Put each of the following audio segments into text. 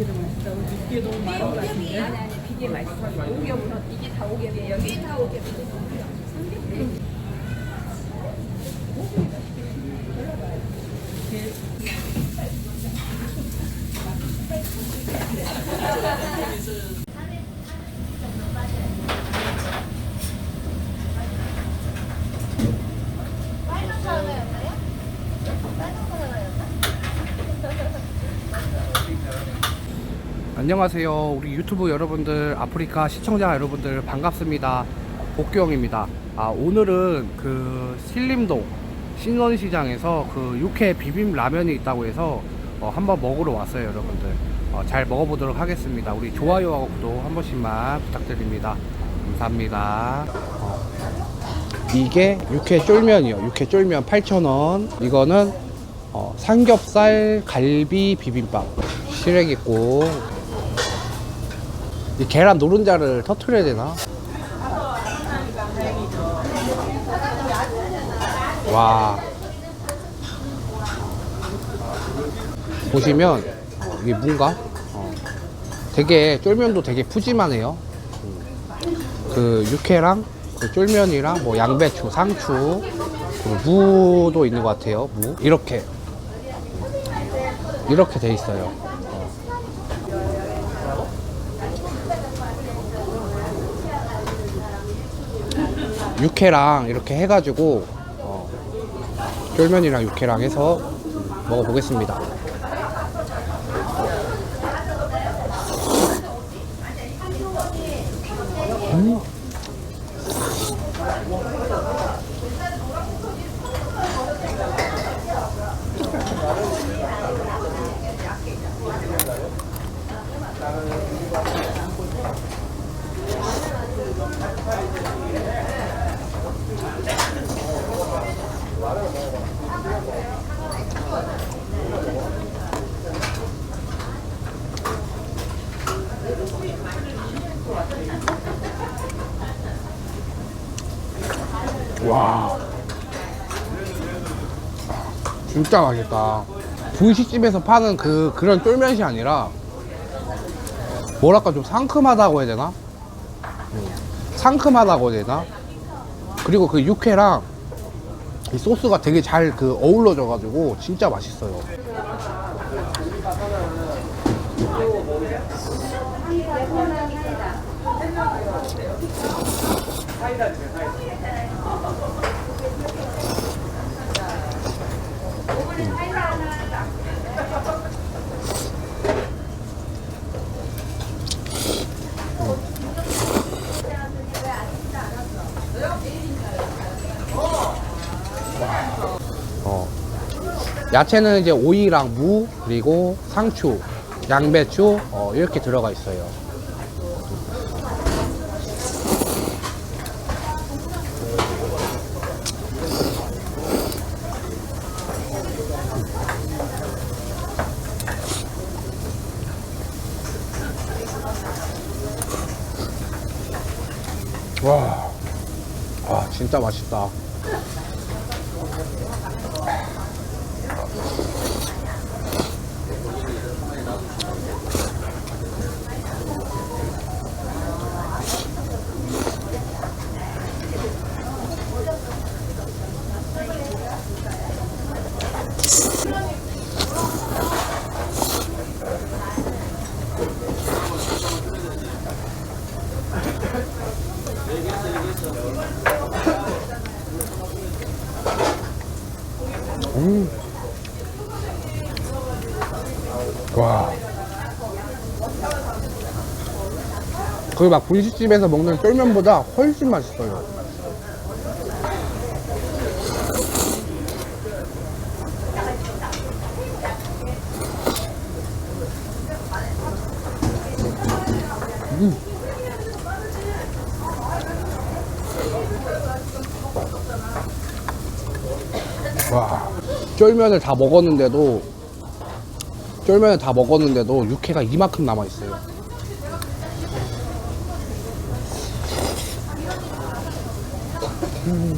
이게 더 맛있다. 이게 너무 많은 것 같은데. 아니 아니 비계 맛있어. 오겹은 이게 다 오겹이에요. 여기 다 오겹이에요. 빨간 거 하나였나요? 빨간 거 하나였나? 안녕하세요. 우리 유튜브 여러분들, 아프리카 시청자 여러분들 반갑습니다. 복경입니다. 아, 오늘은 그 신림동 신원시장에서 그 육회 비빔 라면이 있다고 해서 어, 한번 먹으러 왔어요, 여러분들. 어, 잘 먹어보도록 하겠습니다. 우리 좋아요하고 구독 한 번씩만 부탁드립니다. 감사합니다. 어, 이게 육회 쫄면이요. 육회 쫄면 8,000원. 이거는 어, 삼겹살 갈비 비빔밥. 시래기 있고 이 계란 노른자를 터트려야 되나? 와. 보시면 이게 뭔가? 어, 되게 쫄면도 되게 푸짐하네요. 음. 그 육회랑 그 쫄면이랑 뭐 양배추, 상추 무도 있는 것 같아요 무. 이렇게. 이렇게 돼 있어요 육회랑 이렇게 해가지고 어, 쫄면이랑 육회랑 해서 먹어보겠습니다. 음. 진짜 맛있다. 분식집에서 파는 그 그런 쫄면이 아니라 뭐랄까 좀 상큼하다고 해야 되나? 음, 상큼하다고 해야 되나? 그리고 그 육회랑 이 소스가 되게 잘 그 어우러져 가지고 진짜 맛있어요 야채는 이제 오이랑 무 그리고 상추, 양배추 어, 이렇게 들어가 있어요. 와, 아 진짜 맛있다. 와. 거기 막 분식집에서 먹는 쫄면보다 훨씬 맛있어요. 음. 와 쫄면을 다 먹었는데도 쫄면을 다 먹었는데도 육회가 이만큼 남아있어요. 음.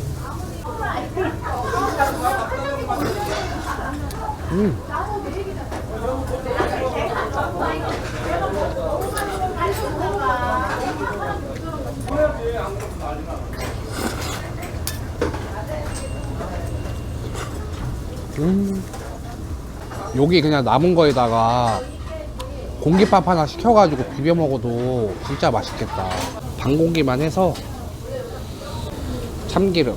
음. 여기 그냥 남은 거에다가 공깃밥 하나 시켜가지고 비벼 먹어도 진짜 맛있겠다. 반 공기만 해서 참기름.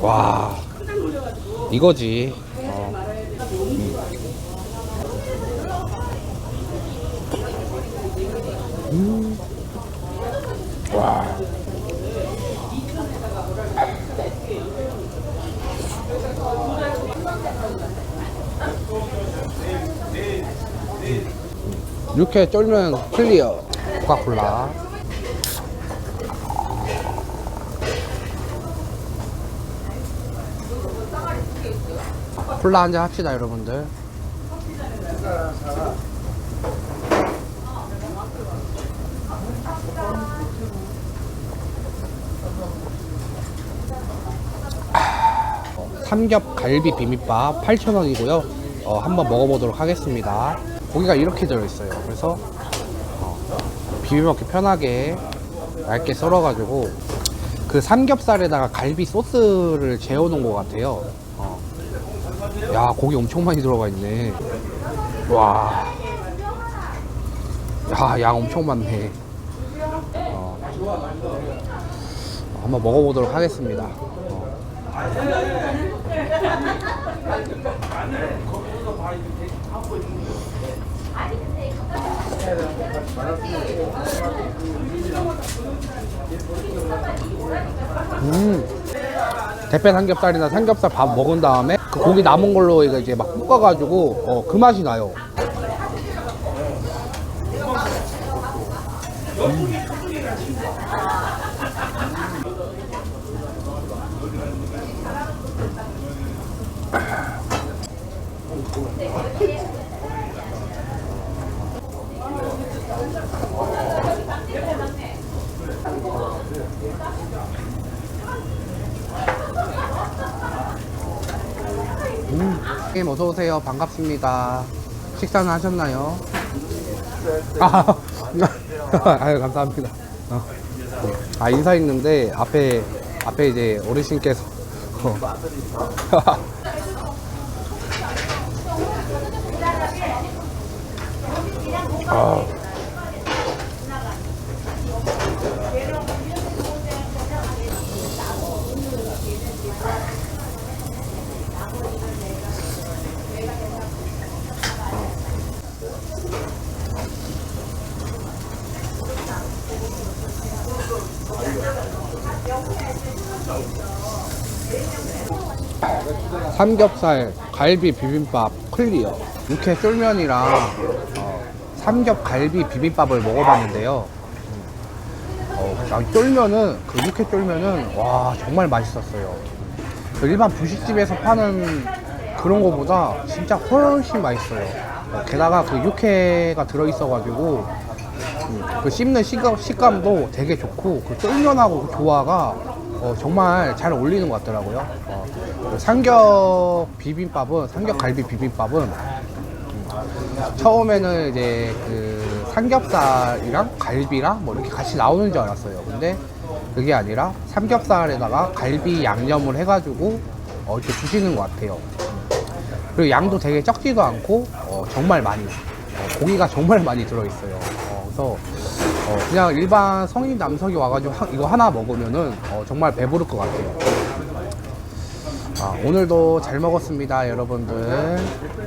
와, 이거지. 어. 음. 와. 이렇게 쫄면 클리어. 코카콜라. 콜라 한잔 합시다 여러분들 삼겹 갈비 비빔밥 8,000원이고요. 어, 한번 먹어보도록 하겠습니다. 고기가 이렇게 들어있어요. 그래서 어, 비벼 먹기 편하게 얇게 썰어가지고 그 삼겹살에다가 갈비 소스를 재워놓은 것 같아요. 어. 야 고기 엄청 많이 들어가 있네. 와. 야, 양 엄청 많네. 어. 한번 먹어보도록 하겠습니다. 어. 음. 대패 삼겹살이나 삼겹살 밥 먹은 다음에 그 고기 남은 걸로 이제 막 볶아가지고 어, 그 맛이 나요. 님 어서 오세요. 반갑습니다. 식사는 하셨나요? 아, 아유 감사합니다. 어. 아 인사했는데 앞에 앞에 이제 어르신께서 어. 아. 삼겹살, 갈비 비빔밥 클리어. 육회 쫄면이랑 어, 삼겹 갈비 비빔밥을 먹어봤는데요. 음. 어, 난 쫄면은 그 육회 쫄면은 와 정말 맛있었어요. 그 일반 분식집에서 파는 그런 거보다 진짜 훨씬 맛있어요. 어, 게다가 그 육회가 들어있어가지고 음, 그 씹는 식감, 식감도 되게 좋고 그 쫄면하고 그 조화가 어, 정말 잘 어울리는 것 같더라고요. 어, 그 삼겹 비빔밥은 삼겹 갈비 비빔밥은 음, 처음에는 이제 그 삼겹살이랑 갈비랑 뭐 이렇게 같이 나오는 줄 알았어요. 근데 그게 아니라 삼겹살에다가 갈비 양념을 해가지고 어, 이렇게 주시는 것 같아요. 그리고 양도 되게 적지도 않고 어, 정말 많이 어, 고기가 정말 많이 들어있어요. 어, 그래서 어, 그냥 일반 성인 남성이 와가지고 하- 이거 하나 먹으면은 어, 정말 배부를 것 같아요. 아, 오늘도 잘 먹었습니다, 여러분들.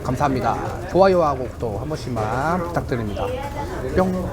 감사합니다. 좋아요하고 구독 한 번씩만 부탁드립니다. 뿅.